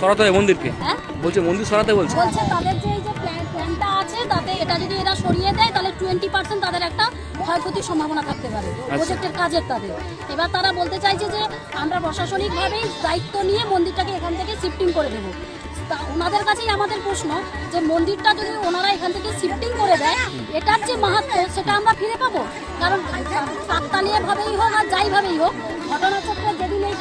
সরাতে হবে মন্দিরকে। হ্যাঁ? বলছে মন্দির সরাতে বলছে। বলছে তাদের যে এই যে প্ল্যানটা আছে তাতে এটা যদি এরা সরিয়ে দেয় তাহলে টোয়েন্টি পার্সেন্ট তাদের একটা ক্ষয়ক্ষতির সম্ভাবনা থাকতে পারে। প্রজেক্টের কাজের তাদের। এবার তারা বলতে চাইছে যে আমরা প্রশাসনিকভাবেই দায়িত্ব নিয়ে মন্দিরটাকে এখান থেকে শিফটিং করে দেবো। তা ওনাদের কাছেই আমাদের প্রশ্ন যে মন্দিরটা যদি ওনারা এখান থেকে শিফটিং করে দেয় এটার যে মাহাত্ম সেটা আমরা ফিরে পাবো? কারণ কাকতালীয়ভাবেই হোক আর যাইভাবেই হোক ঘটনাচক্রে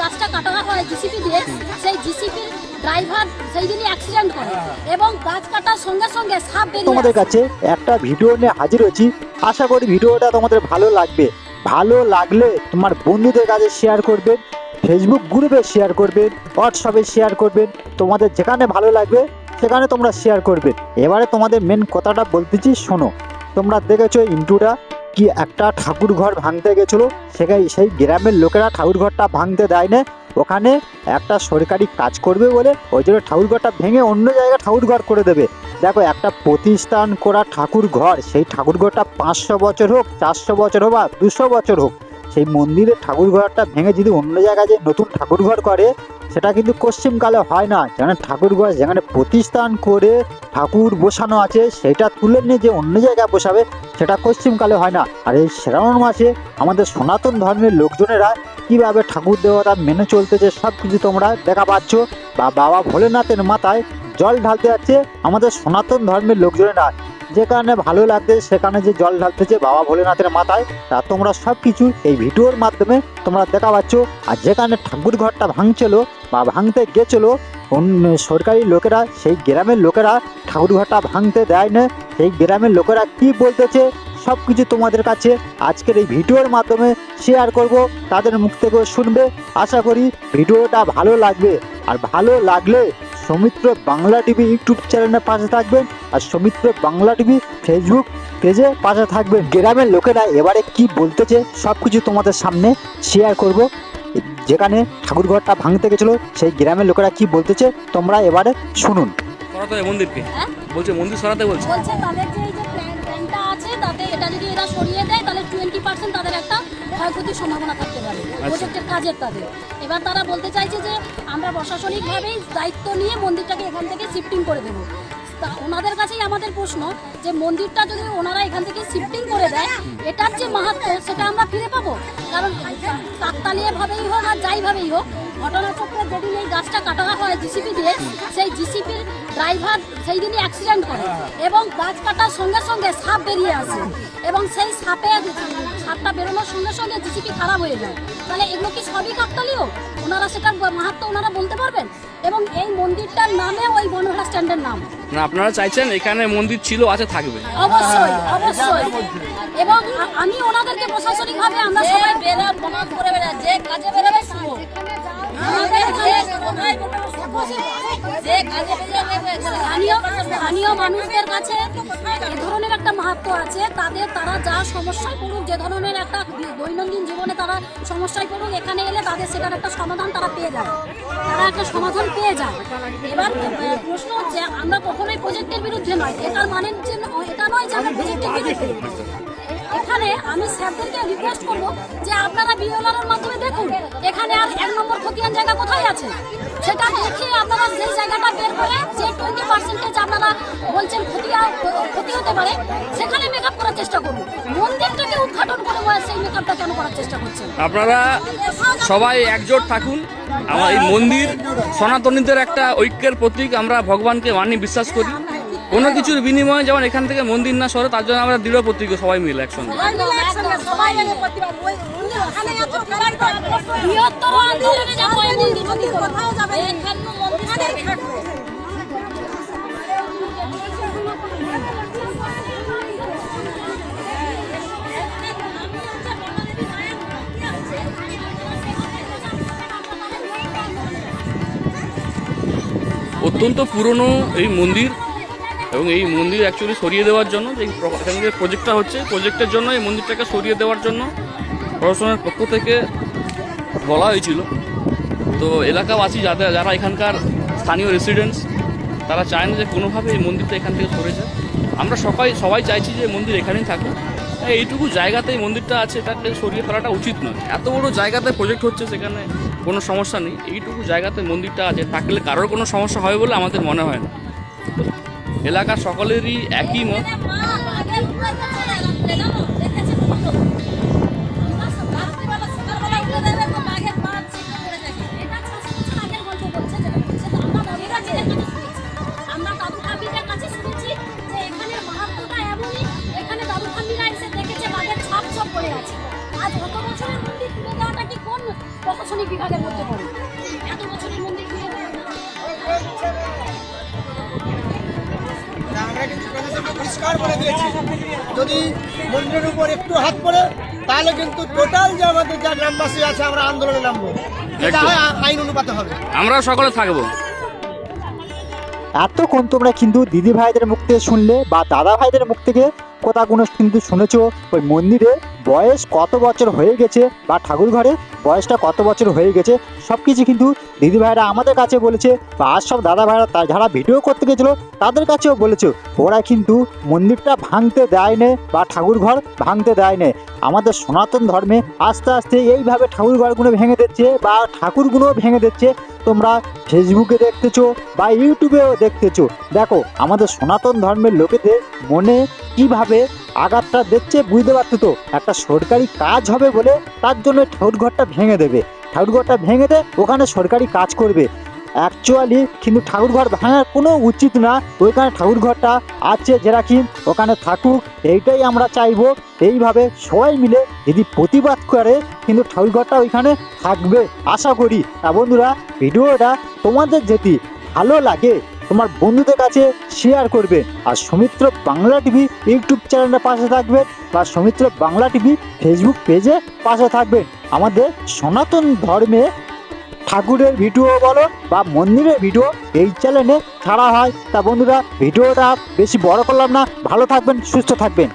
গাছটা কাটা হয় জিসিপি দিয়ে সেই জিসিপির ড্রাইভার সেই দিনই অ্যাক্সিডেন্ট করে। এবং গাছ কাটার সঙ্গে সঙ্গে সাপ বেরিয়ে তোমাদের কাছে একটা ভিডিও নিয়ে হাজির হয়েছি। আশা করি ভিডিওটা তোমাদের ভালো লাগবে। ভালো লাগলে তোমার বন্ধুদের কাছে শেয়ার করবেন ফেসবুক গ্রুপে শেয়ার করবেন হোয়াটসঅ্যাপে শেয়ার করবেন। তোমাদের যেখানে ভালো লাগবে সেখানে তোমরা শেয়ার করবে। এবারে তোমাদের মেন কথাটা বলতেছি শোনো। তোমরা দেখেছ ইন্টুটা কি একটা ঠাকুর ঘর ভাঙতে গেছিল? সেখানে সেই গ্রামের লোকেরা ঠাকুর ঘরটা ভাঙতে দেয় না ওখানে একটা সরকারি কাজ করবে বলে ওই জন্য ঠাকুর ঘরটা ভেঙে অন্য জায়গায় ঠাকুর ঘর করে দেবে। দেখো, একটা প্রতিষ্ঠান করা ঠাকুর ঘর সেই ঠাকুর ঘরটা পাঁচশো বছর হোক, চারশো বছর হোক বা দুশো বছর হোক, সেই মন্দিরের ঠাকুর ঘরটা ভেঙে যদি অন্য জায়গায় যে নতুন ঠাকুর ঘর করে সেটা কিন্তু পশ্চিমকালে হয় না। যেখানে ঠাকুর ঘর যেখানে প্রতিষ্ঠান করে ঠাকুর বসানো আছে, সেটা তুলে নিয়ে যে অন্য জায়গায় বসাবে, সেটা পশ্চিমকালে হয় না। আর এই শ্রাবণ মাসে আমাদের সনাতন ধর্মের লোকজনেরা কীভাবে ঠাকুর দেবতা মেনে চলতেছে, সব কিছু তোমরা দেখা পাচ্ছ। বা বাবা ভোলেনাথের মাথায় জল ঢালতে যাচ্ছে আমাদের সনাতন ধর্মের লোকজনেরা। যেখানে ভালো লাগছে সেখানে যে জল ঢালতেছে বাবা ভোলেনাথের মাথায়, তা তোমরা সব কিছু এই ভিডিওর মাধ্যমে তোমরা দেখা পাচ্ছ। আর যেখানে ঠাকুর ঘরটা ভাঙছিল বা ভাঙতে গেছিল, অন্য সরকারি লোকেরা, সেই গ্রামের লোকেরা ঠাকুর ঘরটা ভাঙতে দেয় না সেই গ্রামের লোকেরা কি বলতেছে সব কিছু তোমাদের কাছে আজকের এই ভিডিওর মাধ্যমে শেয়ার করব, তাদের মুখ থেকেও শুনবে। আশা করি ভিডিওটা ভালো লাগবে। আর ভালো লাগলে সৌমিত্র বাংলা টিভি ইউটিউব চ্যানেলে পাশে থাকবেন আর সৌমিত্র বাংলা টিভি ফেসবুক পেজে পাশে থাকবেন। গ্রামের লোকেরা এবারে কি বলতেছে সব কিছু তোমাদের সামনে শেয়ার করব। যেখানে ঠাকুরঘরটা ভাঙতে গেছিল সেই গ্রামের লোকেরা কি বলতেছে তোমরা এবারে শুনুন। সরাতে মন্দিরকে। হ্যাঁ? বলছে মন্দির সরাতে বলছে। বলছে তাদের যে যদি এরা সরিয়ে দেয় তাহলে টোয়েন্টি পার্সেন্ট তাদের একটা ক্ষয়ক্ষতির সম্ভাবনা থাকতে পারে। প্রজেক্টের কাজের তাদের। এবার তারা বলতে চাইছে যে আমরা প্রশাসনিকভাবেই দায়িত্ব নিয়ে মন্দিরটাকে এখান থেকে শিফটিং করে দেবো। তা ওনাদের কাছেই আমাদের প্রশ্ন যে মন্দিরটা যদি ওনারা এখান থেকে শিফটিং করে দেয়, এটার যে মাহাত্ম সেটা আমরা ফিরে পাবো? কারণ কাকতালীয়ভাবেই হোক আর যাইভাবেই হোক ঘটনাচক্রে যেদিন এই গাছটা কাটা হয় জিসিপি দিয়ে, সেই জিসিপির ড্রাইভার সেই দিনই অ্যাক্সিডেন্ট করে এবং গাছ কাটার সঙ্গে সঙ্গে সাপ বেরিয়ে আসে এবং সেই সাপে সাপটা বেরোনোর সঙ্গে সঙ্গে জিসিপি খারাপ হয়ে যায়। তাহলে এগুলো কি সবই কাকতালীয় ওনারা সেটার মাহাত্ম ওনারা বলতে পারবেন? এবং এই মন্দিরটার নামে ওই বনভরা স্ট্যান্ডের নাম। না আপনারা চাইছেন এখানে মন্দির ছিল আছে থাকবে। অবশ্যই অবশ্যই। এবং আমি ওনাদেরকে প্রশাসনিকভাবে আমরা সবাই বেরা প্রমাণ করে বেরা যে কাজে বেরাবে শুভ। স্থানীয় স্থানীয় মানুষদের কাছে একটা মাহাত্ম আছে, তাদের তারা যা সমস্যায় পড়ুক, যে ধরনের একটা দৈনন্দিন জীবনে তারা সমস্যায় পড়ুক, এখানে এলে তাদের সেটার একটা সমাধান তারা পেয়ে যায়। তারা একটা সমাধান পেয়ে যায়। এবার প্রশ্ন হচ্ছে, আমরা কখনোই প্রজেক্টের বিরুদ্ধে নয়, এটার মানে এটা নয় যে আমরা প্রজেক্টের বিরুদ্ধে এখানে আমি স্যারদেরকে রিকোয়েস্ট করব যে আপনারা বিএলআর মাধ্যমে দেখুন, এখানে আর এক নম্বর খতিয়ান জায়গা কোথায় আছে? সেটা দেখে আপনারা সেই জায়গাটা বের করে যে পার্সেন্টেজ আপনারা বলছেন ক্ষতি ক্ষতি হতে পারে সেখানে মেকআপ করার চেষ্টা করুন। মন্দিরটাকে উদ্ঘাটন করে সেই মেকআপটা কেন করার চেষ্টা করছেন আপনারা সবাই একজোট থাকুন। আমার এই মন্দির সনাতনীদের একটা ঐক্যের প্রতীক আমরা ভগবানকে মানি বিশ্বাস করি। কোনো কিছুর বিনিময়ে যেমন এখান থেকে মন্দির না সরে তার জন্য আমরা দৃঢ় প্রতীক সবাই মিলে একসঙ্গে। বৃহত্তর আন্দোলনে যাব মন্দির। অত্যন্ত পুরনো এই মন্দির এবং এই মন্দির অ্যাকচুয়ালি সরিয়ে দেওয়ার জন্য, যে এখানে যে প্রজেক্টটা হচ্ছে প্রজেক্টের জন্য এই মন্দিরটাকে সরিয়ে দেওয়ার জন্য প্রশাসনের পক্ষ থেকে বলা হয়েছিল। তো এলাকাবাসী যাদের, যারা এখানকার স্থানীয় রেসিডেন্টস তারা চায় না যে কোনোভাবে এই মন্দিরটা এখান থেকে সরে যায়। আমরা সবাই সবাই চাইছি যে মন্দির এখানেই থাকুক। এইটুকু জায়গাতে এই মন্দিরটা আছে এটাকে সরিয়ে ফেলাটা উচিত নয়। এত বড় জায়গাতে প্রজেক্ট হচ্ছে সেখানে কোনো সমস্যা নেই। এইটুকু জায়গাতে মন্দিরটা আছে, থাকলে কারোর কোনো সমস্যা হবে বলে আমাদের মনে হয় না। এলাকার সকলেরই একই মত। প্রশাসনিক বিভাগের মধ্যে পড়ে। এত বছরের আমরা কিন্তু প্রশাসনকে পরিষ্কার দিয়েছি। যদি মন্দিরের উপর একটু হাত পড়ে তাহলে কিন্তু টোটাল যে আমাদের যা গ্রামবাসী আছে আমরা আন্দোলনে নামবো। যেটা হয় আইন অনুপাতে হবে। আমরাও সকলে থাকব। এতক্ষণ তোমরা কিন্তু দিদি ভাইদের মুখ থেকে শুনলে বা দাদা ভাইদের মুখ থেকে কথাগুলো কিন্তু শুনেছো? ওই মন্দিরে বয়স কত বছর হয়ে গেছে বা ঠাকুর ঘরে বয়সটা কত বছর হয়ে গেছে সব কিছু কিন্তু দিদি ভাইরা আমাদের কাছে বলেছে বা আর সব দাদা ভাইরা তা- যারা ভিডিও করতে গেছিল তাদের কাছেও বলেছে। ওরা কিন্তু মন্দিরটা ভাঙতে দেয় নে বা ঠাকুর ঘর ভাঙতে দেয় নে আমাদের সনাতন ধর্মে আস্তে আস্তে এইভাবে ঠাকুর ঘরগুলো ভেঙে দিচ্ছে বা ঠাকুরগুলো ভেঙে দিচ্ছে। তোমরা ফেসবুকে দেখতেছো বা ইউটিউবেও দেখতেছো। দেখো, আমাদের সনাতন ধর্মের লোকেদের মনে কীভাবে আঘাতটা দেখছে বুঝতে পারছ তো, একটা সরকারি কাজ হবে বলে তার জন্য ঠাকুর ঘরটা ভেঙে দেবে। ঠাকুর ঘরটা ভেঙে দে, ওখানে সরকারি কাজ করবে। অ্যাকচুয়ালি কিন্তু ঠাকুর ঘর ভাঙার কোনো উচিত না, ওইখানে ঠাকুর ঘরটা আছে যেটা কি ওখানে থাকুক, এইটাই আমরা চাইব। এইভাবে সবাই মিলে যদি প্রতিবাদ করে, কিন্তু ঠাকুর ঘরটা ওইখানে থাকবে। আশা করি। তা বন্ধুরা, ভিডিওটা তোমাদের যদি ভালো লাগে তোমার বন্ধুদের কাছে শেয়ার করবে। আর সৌমিত্র বাংলা টিভি ইউটিউব চ্যানেলের পাশে থাকবে বা সৌমিত্র বাংলা টিভি ফেসবুক পেজে পাশে থাকবে। আমাদের সনাতন ধর্মে ঠাকুরের ভিডিও বলো বা মন্দিরের ভিডিও এই চ্যানেলে ছাড়া হয়। তা বন্ধুরা ভিডিওটা বেশি বড় করলাম না। ভালো থাকবেন, সুস্থ থাকবেন।